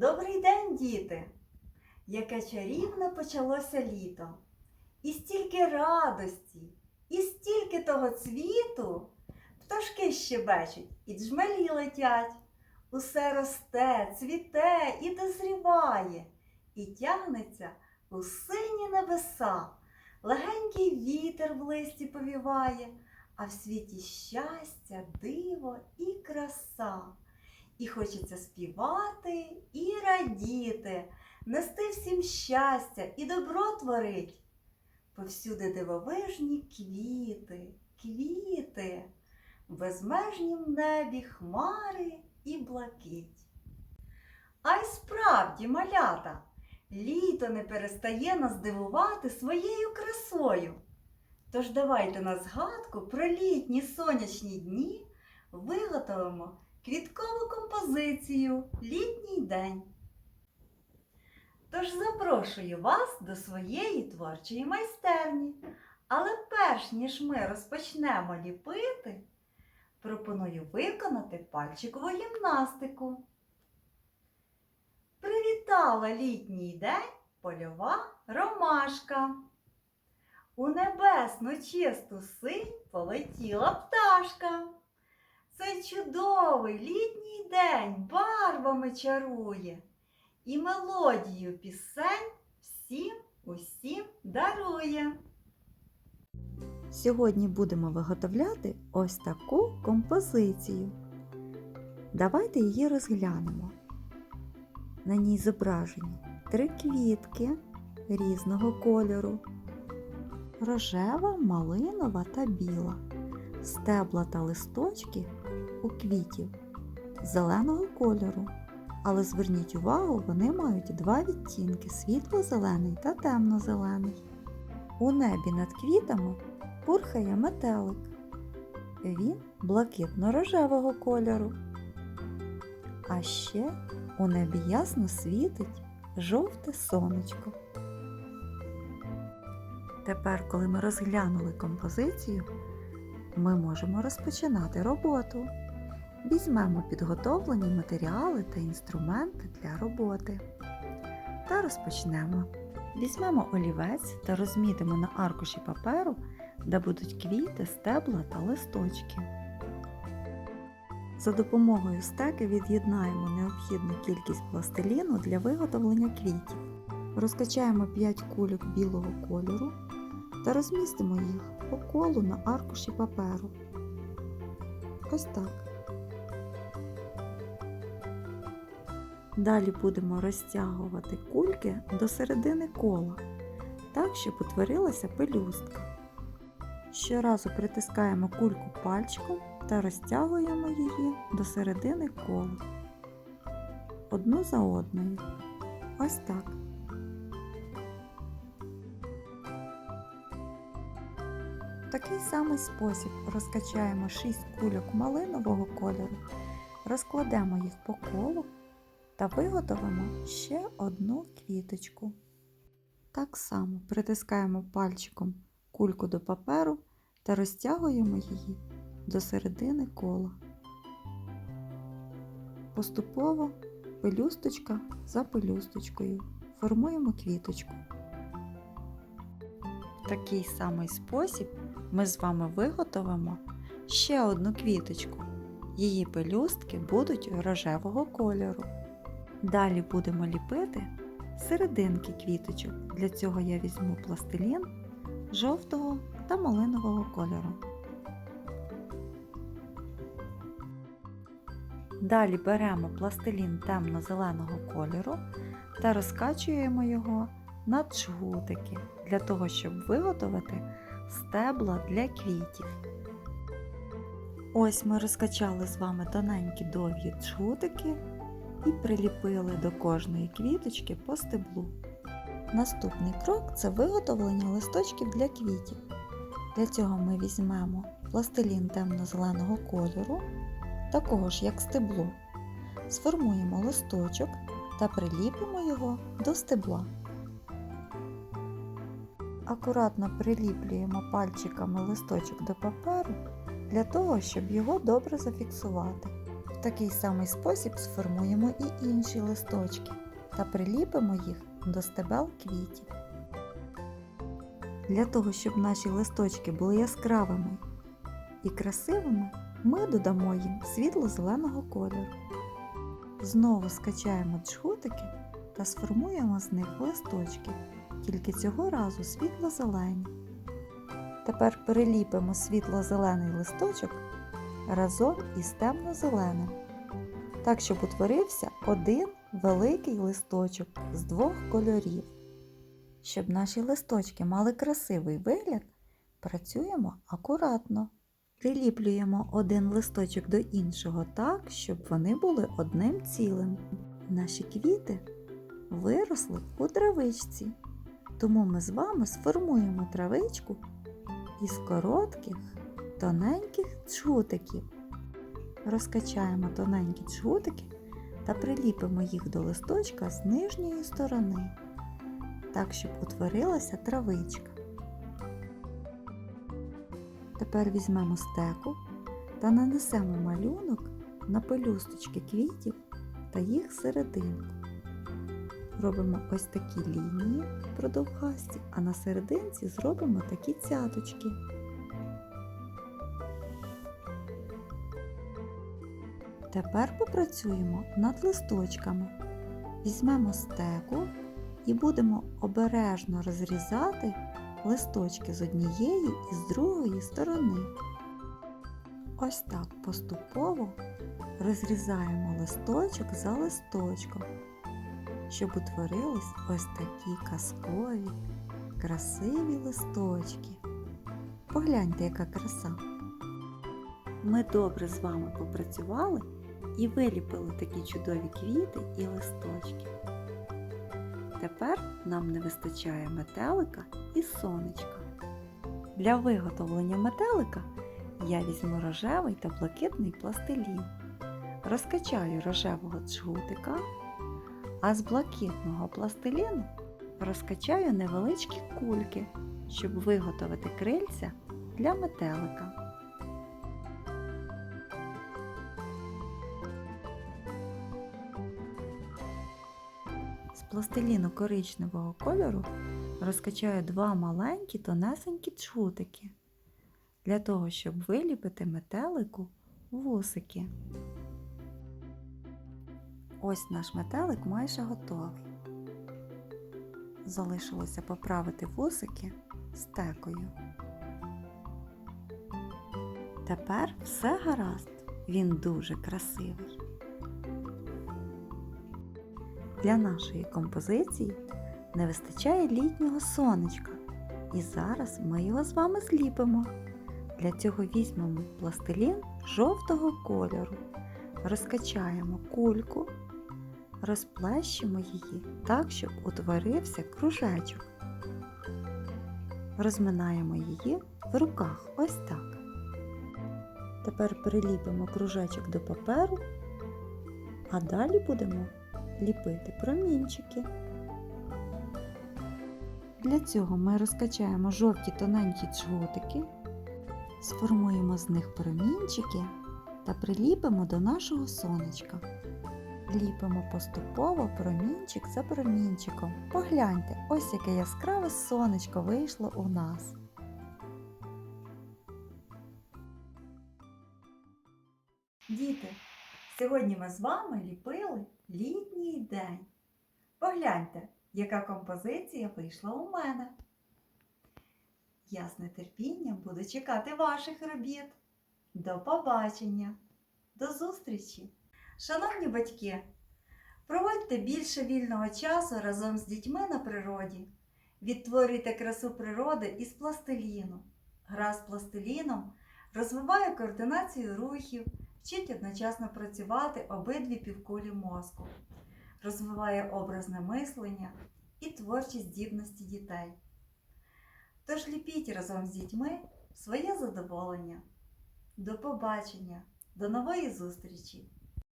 Добрий день, діти! Яке чарівне почалося літо. І стільки радості, і стільки того цвіту. Пташки щебечуть і джмелі летять. Усе росте, цвіте і дозріває, і тягнеться у сині небеса. Легенький вітер в листі повіває, а в світі щастя, диво і краса. І хочеться співати і радіти, нести всім щастя і добро творить. Повсюди дивовижні квіти, квіти, в безмежнім небі хмари і блакить. А й справді, малята, літо не перестає нас дивувати своєю красою. Тож давайте на згадку про літні сонячні дні виготовимо квіткову композицію Літній день. Tож запрошую вас до своєї творчої майстерні. Але перш ніж ми розпочнемо ліпити, пропоную виконати пальчикову гімнастику. Привітала літній день польова ромашка. У небесну чисту синь полетіла пташка. Цей чудовий літній день барвами чарує і мелодію пісень всім усім дарує. Сьогодні будемо виготовляти ось таку композицію. Давайте її розглянемо. На ній зображені три квітки різного кольору: рожева, малинова та біла, стебла та листочки у квітів зеленого кольору. Але зверніть увагу, вони мають два відтінки світло-зелений та темно-зелений. У небі над квітами пурхає метелик. Він блакитно-рожевого кольору. А ще у небі ясно світить жовте сонечко. Тепер, коли ми розглянули композицію, ми можемо розпочинати роботу. Візьмемо підготовлені матеріали та інструменти для роботи. Та розпочнемо. Візьмемо олівець та розмітимо на аркуші паперу, де будуть квіти, стебла та листочки. За допомогою стеки від'єднаємо необхідну кількість пластиліну для виготовлення квітів. Розкачаємо 5 кульок білого кольору та розмістимо їх по колу на аркуші паперу. Ось так. Далі будемо розтягувати кульки до середини кола, так, щоб утворилася пелюстка. Щоразу притискаємо кульку пальчиком та розтягуємо її до середини кола. Одну за одною. Ось так. В такий самий спосіб розкачаємо 6 кульок малинового кольору, розкладемо їх по колу та виготовимо ще одну квіточку. Так само притискаємо пальчиком кульку до паперу та розтягуємо її до середини кола. Поступово пелюсточка за пелюсточкою формуємо квіточку. В такий самий спосіб ми з вами виготовимо ще одну квіточку. Її пелюстки будуть рожевого кольору. Далі будемо ліпити серединки квіточок. Для цього я візьму пластилін жовтого та малинового кольору. Далі беремо пластилін темно-зеленого кольору та розкачуємо його на джгутики для того, щоб виготовити стебла для квітів. Ось ми розкачали з вами тоненькі довгі джгутики і приліпили до кожної квіточки по стеблу. Наступний крок це виготовлення листочків для квітів. Для цього ми візьмемо пластилін темно-зеленого кольору, такого ж як стебло. Сформуємо листочок та приліпимо його до стебла. Акуратно приліплюємо пальчиками листочок до паперу для того, щоб його добре зафіксувати. В такий самий спосіб сформуємо і інші листочки та приліпимо їх до стебел квітів. Для того, щоб наші листочки були яскравими і красивими, ми додамо їм світло-зеленого кольору. Знову скачаємо джгутики та сформуємо з них листочки, тільки цього разу світло-зелені. Тепер переліпимо світло-зелений листочок разом із темно-зеленим, так щоб утворився один великий листочок з двох кольорів. Щоб наші листочки мали красивий вигляд, працюємо акуратно. Приліплюємо один листочок до іншого так, щоб вони були одним цілим. Наші квіти виросли у травичці, тому ми з вами сформуємо травичку із коротких, тоненьких джгутиків. Розкачаємо тоненькі джгутики та приліпимо їх до листочка з нижньої сторони, так, щоб утворилася травичка. Тепер візьмемо стеку та нанесемо малюнок на пелюсточки квітів та їх серединку. Робимо ось такі лінії продовгасті, а на серединці зробимо такі цяточки. Тепер попрацюємо над листочками. Візьмемо стеку і будемо обережно розрізати листочки з однієї і з другої сторони. Ось так поступово розрізаємо листочок за листочком, щоб утворились ось такі казкові, красиві листочки. Погляньте, яка краса! Ми добре з вами попрацювали і виліпили такі чудові квіти і листочки. Тепер нам не вистачає метелика і сонечка. Для виготовлення метелика я візьму рожевий та блакитний пластилін. Розкачаю рожевого джгутика, а з блакитного пластиліну розкачаю невеличкі кульки, щоб виготовити крильця для метелика. Пластиліну коричневого кольору розкачаю два маленькі тонесенькі джгутики для того, щоб виліпити метелику вусики. Ось наш метелик майже готовий. Залишилося поправити вусики стекою. Тепер все гаразд, він дуже красивий. Для нашої композиції не вистачає літнього сонечка, і зараз ми його з вами зліпимо. Для цього візьмемо пластилін жовтого кольору, розкачаємо кульку, розплещимо її так, щоб утворився кружечок. Розминаємо її в руках ось так. Тепер приліпимо кружечок до паперу, а далі будемо ліпити промінчики. Для цього ми розкачаємо жовті тоненькі джгутики, сформуємо з них промінчики та приліпимо до нашого сонечка. Ліпимо поступово промінчик за промінчиком. Погляньте, ось яке яскраве сонечко вийшло у нас. Сьогодні ми з вами ліпили літній день. Погляньте, яка композиція вийшла у мене. Я з нетерпінням буду чекати ваших робіт. До побачення, до зустрічі! Шановні батьки, проводьте більше вільного часу разом з дітьми на природі. Відтворюйте красу природи із пластиліну. Гра з пластиліном розвиває координацію рухів, вчить одночасно працювати обидві півкулі мозку, розвиває образне мислення і творчі здібності дітей. Тож ліпіть разом з дітьми своє задоволення. До побачення, до нової зустрічі!